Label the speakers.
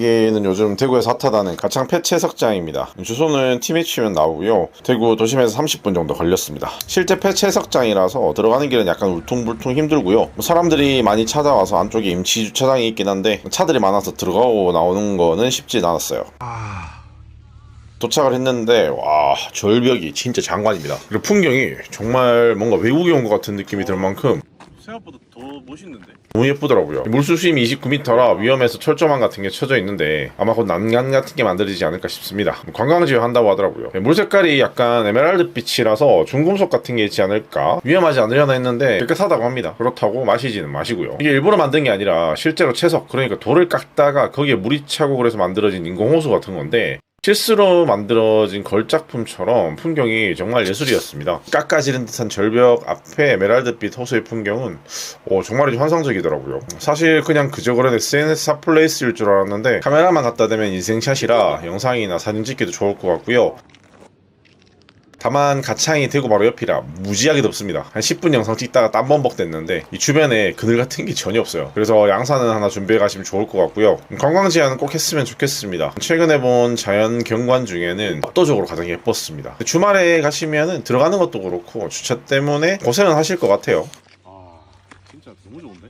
Speaker 1: 여기는 요즘 대구에서 핫하다는 가창 폐채석장입니다. 주소는 팀에 치면 나오고요. 대구 도심에서 30분 정도 걸렸습니다. 실제 폐채석장이라서 들어가는 길은 약간 울퉁불퉁 힘들고요. 뭐 사람들이 많이 찾아와서 안쪽에 임시 주차장이 있긴 한데 차들이 많아서 들어가고 나오는 거는 쉽진 않았어요. 도착을 했는데 와 절벽이 진짜 장관입니다. 그리고 풍경이 정말 뭔가 외국에 온 것 같은 느낌이 들 만큼
Speaker 2: 생각보다 더 멋있는데?
Speaker 1: 너무 예쁘더라고요. 물수 수심이 29m라 위험해서 철조망 같은 게 쳐져 있는데 아마 곧 난간 같은 게 만들어지지 않을까 싶습니다. 관광지역 한다고 하더라고요. 물 색깔이 약간 에메랄드 빛이라서 중금속 같은 게 있지 않을까? 위험하지 않으려나 했는데 깨끗하다고 합니다. 그렇다고 마시지는 마시고요. 이게 일부러 만든 게 아니라 실제로 채석 그러니까 돌을 깎다가 거기에 물이 차고 그래서 만들어진 인공호수 같은 건데 실수로 만들어진 걸작품처럼 풍경이 정말 예술이었습니다. 깎아지른 듯한 절벽 앞에 에메랄드빛 호수의 풍경은 오, 정말 환상적이더라고요. 사실 그냥 그저 그런 SNS 핫플레이스일 줄 알았는데 카메라만 갖다 대면 인생샷이라 영상이나 사진 찍기도 좋을 것 같고요. 다만 가창이 대구 바로 옆이라 무지하게 덥습니다. 한 10분 영상 찍다가 땀범벅 됐는데 이 주변에 그늘 같은 게 전혀 없어요. 그래서 양산은 하나 준비해 가시면 좋을 것 같고요. 관광 제안은 꼭 했으면 좋겠습니다. 최근에 본 자연 경관 중에는 압도적으로 가장 예뻤습니다. 주말에 가시면은 들어가는 것도 그렇고 주차 때문에 고생은 하실 것 같아요.
Speaker 2: 아 진짜 너무 좋은데?